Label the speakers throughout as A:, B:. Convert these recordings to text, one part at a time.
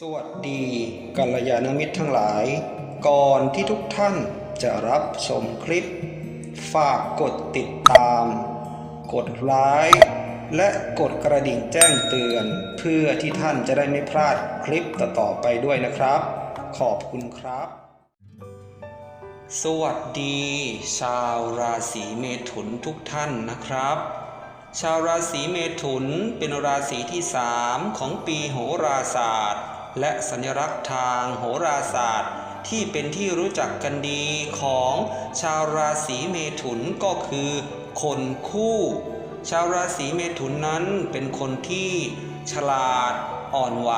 A: สวัสดีกัลยาณมิตรทั้งหลาย ก่อนที่ทุกท่านจะรับชมคลิป ฝากกดติดตาม กดไลค์และกดกระดิ่งแจ้งเตือน เพื่อที่ท่านจะได้ไม่พลาดคลิปต่อๆไปด้วยนะครับ ขอบคุณครับ สวัสดี ชาวราศีเมถุนทุกท่านนะครับชาวราศีเมถุนเป็นราศีที่สามของปีโหราศาสตร์ และสัญลักษณ์ทางโหราศาสตร์ ที่เป็นที่รู้จักกันดีของชาวราศีเมถุนก็คือ คนคู่ ชาวราศีเมถุนนั้นเป็นคนที่ฉลาด อ่อนไหว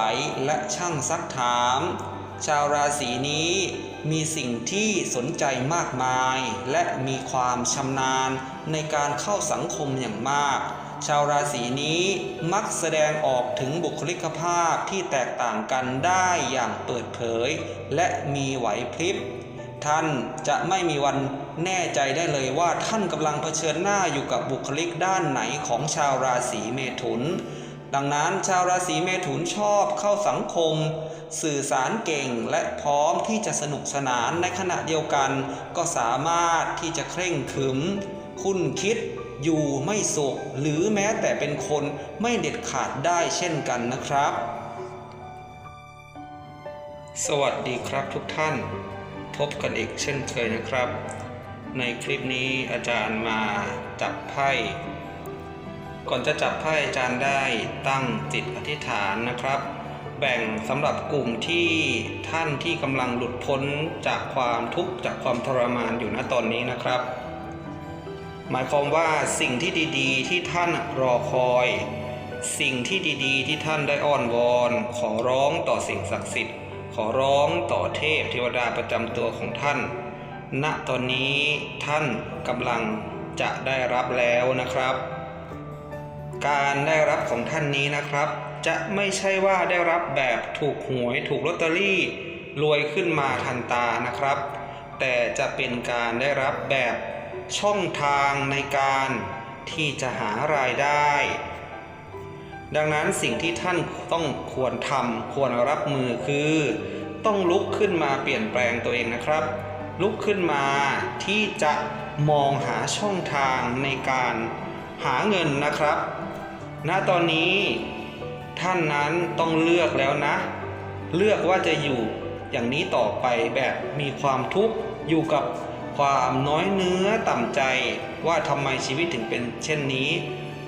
A: และช่างซักถาม ชาวราศีนี้มีสิ่งที่สนใจมากมาย และมีความชำนาญในการเข้าสังคมอย่างมาก ชาวราศีนี้มักแสดงออกถึงบุคลิกภาพที่แตกต่างกันได้อย่างเปิดเผย และมีไหวพริบ ท่านจะไม่มีวันแน่ใจได้เลยว่าท่านกำลังเผชิญหน้าอยู่กับบุคลิกด้านไหนของชาวราศีเมถุน ดังนั้นชาวราศีเมถุนชอบเข้าสังคม สื่อสารเก่งและพร้อมที่จะสนุกสนานในขณะเดียวกัน ก็สามารถที่จะเคร่งขรึม คุ้นคิด อยู่ไม่สุขหรือแม้แต่เป็นคนไม่เด็ดขาดได้เช่นกันนะครับ สวัสดีครับทุกท่าน พบกันอีกเช่นเคยนะครับ ในคลิปนี้อาจารย์มาจับไพ่ ก่อนจะจับไพ่อาจารย์ได้ตั้งจิตอธิษฐานนะครับ แบ่งสำหรับกลุ่มที่ท่านที่กำลังหลุดพ้นจากความทุกข์จากความทรมานอยู่ณตอนนี้นะครับ หมายความว่าสิ่งที่ดีๆ ที่ท่านรอคอย สิ่งที่ดีๆ ที่ท่านได้อ้อนวอน ขอร้องต่อสิ่งศักดิ์สิทธิ์ ขอร้องต่อเทพเทวดาประจำตัวของท่าน ณตอนนี้ท่านกำลังจะได้รับแล้วนะครับ การได้รับของท่านนี้นะครับ จะไม่ใช่ว่าได้รับแบบถูกหวยถูกลอตเตอรี่ รวยขึ้นมาทันตานะครับ แต่จะเป็นการได้รับแบบ ช่องทางในการที่จะหารายได้ ดังนั้นสิ่งที่ท่านต้องควรทำควรรับมือคือ ต้องลุกขึ้นมาเปลี่ยนแปลงตัวเองนะครับ ลุกขึ้นมาที่จะมองหาช่องทางในการหาเงินนะครับ ณ ตอนนี้ท่านนั้นต้องเลือกแล้วนะ เลือกว่าจะอยู่อย่างนี้ต่อไปแบบมีความทุกข์อยู่กับ ความน้อยเนื้อต่ำใจว่าทำไมชีวิตถึงเป็นเช่นนี้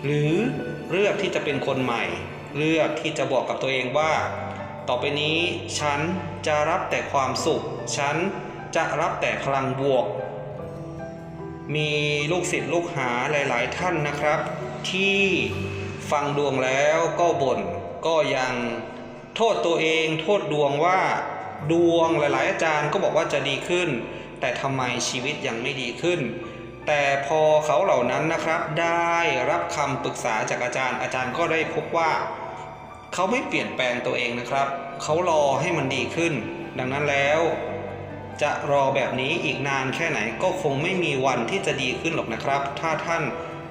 A: หรือเลือกที่จะเป็นคนใหม่ เลือกที่จะบอกกับตัวเองว่า ต่อไปนี้ฉันจะรับแต่ความสุข ฉันจะรับแต่พลังบวก มีลูกศิษย์ลูกหาหลาย ๆ ท่านนะครับ ที่ฟังดวงแล้วก็บ่นก็ยังโทษตัวเอง โทษดวงว่า ดวงหลาย ๆ อาจารย์ก็บอกว่าจะดีขึ้น แต่ทำไมชีวิตยังไม่ดีขึ้น แต่พอเขาเหล่านั้นนะครับได้รับคำปรึกษาจากอาจารย์ อาจารย์ก็ได้พบว่า เขาไม่เปลี่ยนแปลงตัวเองนะครับ เขารอให้มันดีขึ้น ดังนั้นแล้ว จะรอแบบนี้อีกนานแค่ไหนก็คงไม่มีวันที่จะดีขึ้นหรอกนะครับ ถ้าท่าน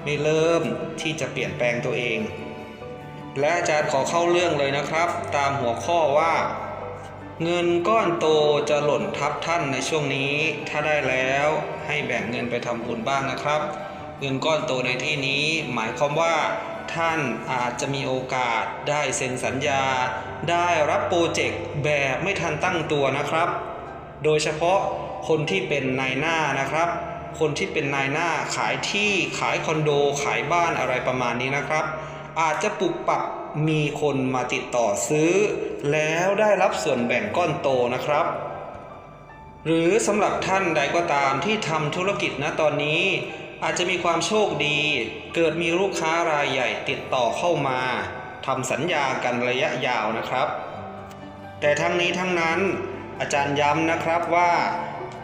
A: ไม่เริ่มที่จะเปลี่ยนแปลงตัวเอง และอาจารย์ขอเข้าเรื่องเลยนะครับ ตามหัวข้อว่า เงินก้อนโตจะหล่นทับท่านในช่วงนี้ ถ้าได้แล้วให้แบ่งเงินไปทำบุญบ้างนะครับ เงินก้อนโตในที่นี้ หมายความว่า ท่านอาจจะมีโอกาสได้เซ็นสัญญา ได้รับโปรเจกต์แบบไม่ทันตั้งตัวนะครับ โดยเฉพาะคนที่เป็นนายหน้านะครับ คนที่เป็นนายหน้าขายที่ขายคอนโดขายบ้านอะไรประมาณนี้นะครับ อาจจะปรับปรับ มีคนมาติดต่อซื้อ แล้วได้รับส่วนแบ่งก้อนโตนะครับ หรือสำหรับท่านใดก็ตามที่ทำธุรกิจนะตอนนี้ อาจจะมีความโชคดี เกิดมีลูกค้ารายใหญ่ติดต่อเข้ามาทำสัญญากันระยะยาวนะครับ แต่ทั้งนี้ทั้งนั้นอาจารย์ย้ำนะครับว่า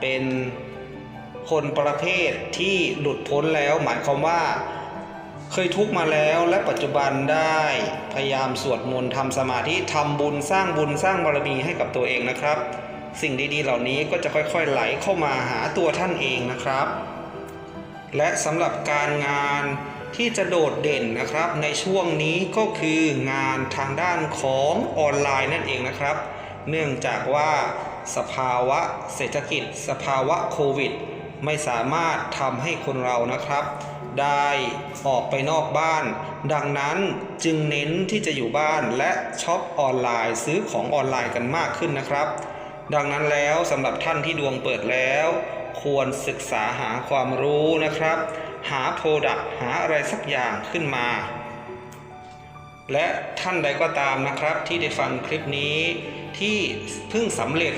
A: เป็นคนประเภทที่หลุดพ้นแล้วหมายความว่า เคยทุกมาแล้วและปัจจุบันได้พยายามสวดมนต์ทำสมาธิทำบุญสร้างบุญสร้างบารมีให้กับตัวเองนะครับ สิ่งดีๆ เหล่านี้ก็จะค่อยๆไหลเข้ามาหาตัวท่านเองนะครับ และสำหรับการงานที่จะโดดเด่นนะครับ ในช่วงนี้ก็คืองานทางด้านของออนไลน์นั่นเองนะครับ เนื่องจากว่าสภาวะเศรษฐกิจ สภาวะโควิด ไม่สามารถทำให้คนเรานะครับ ได้ออกไปนอกบ้าน ดังนั้นจึงเน้นที่จะอยู่บ้านและช็อปออนไลน์ซื้อของออนไลน์กันมากขึ้นนะครับ ดังนั้นแล้วสำหรับท่านที่ดวงเปิดแล้ว ควรศึกษาหาความรู้นะครับ หาโปรดักต์หาอะไรสักอย่างขึ้นมา และท่านใดก็ตามนะครับที่ได้ฟังคลิปนี้ที่เพิ่งสำเร็จ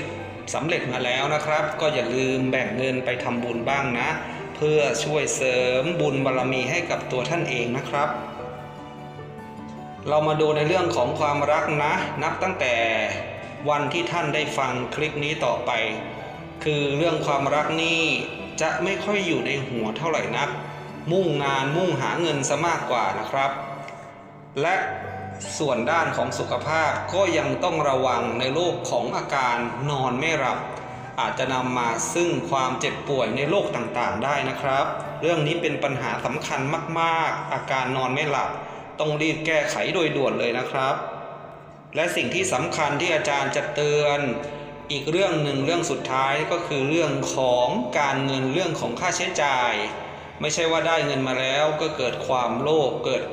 A: สำเร็จมาแล้วนะครับ ก็อย่าลืมแบ่งเงินไปทำบุญบ้างนะ เพื่อช่วยเสริมบุญบารรมีให้กับตัวท่านเองนะครับ เรามาดูในเรื่องของความรักนะ นับตั้งแต่วันที่ท่านได้ฟังคลิปนี้ต่อไป คือเรื่องความรักนี่จะไม่ค่อยอยู่ในหัวเท่าไหร่นัก มุ่งงานมุ่งหาเงินซะมากกว่านะครับ และส่วนด้านของสุขภาพก็ยังต้องระวังในโรคของอาการนอนไม่หลับ อาจจะนำมาซึ่งความเจ็บป่วยในโรคต่างๆ ได้นะครับ เรื่องนี้เป็นปัญหาสำคัญมากๆ อาการนอนไม่หลับ ต้องรีบแก้ไขโดยด่วนเลยนะครับ และสิ่งที่สำคัญที่อาจารย์จะเตือนอีกเรื่องหนึ่งเรื่องสุดท้ายก็คือเรื่องของการเงินเรื่องของค่าใช้จ่าย ไม่ใช่ว่าได้เงินมาแล้วก็เกิดความโลภเกิด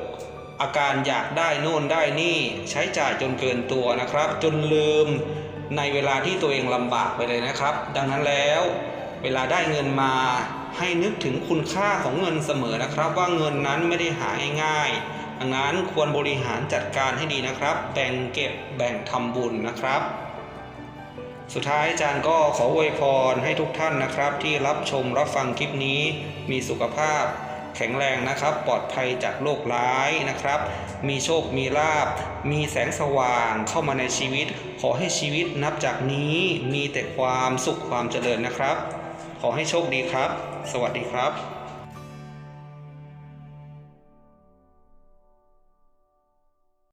A: อาการอยากได้โน่นได้นี่ ใช้จ่ายจนเกินตัวนะครับ จนลืม ในเวลาที่ตัวเองลำบากไปเลยนะครับ ดังนั้นแล้ว เวลาได้เงินมาให้นึกถึงคุณค่าของเงินเสมอนะครับ ว่าเงินนั้นไม่ได้หาง่ายๆดังนั้นควรบริหารจัดการให้ดีนะครับ แบ่งเก็บแบ่งทำบุญนะครับ สุดท้ายอาจารย์ก็ขออวยพรให้ทุกท่านนะครับ ที่รับชมรับฟังคลิปนี้มีสุขภาพ แข็งแรงนะครับ ปลอดภัยจากโรคร้ายนะครับ มีโชคมีลาบ มีแสงสว่างเข้ามาในชีวิต ขอให้ชีวิตนับจากนี้มีแต่ความสุขความเจริญนะครับ ขอให้โชคดีครับ สวัสดีครับ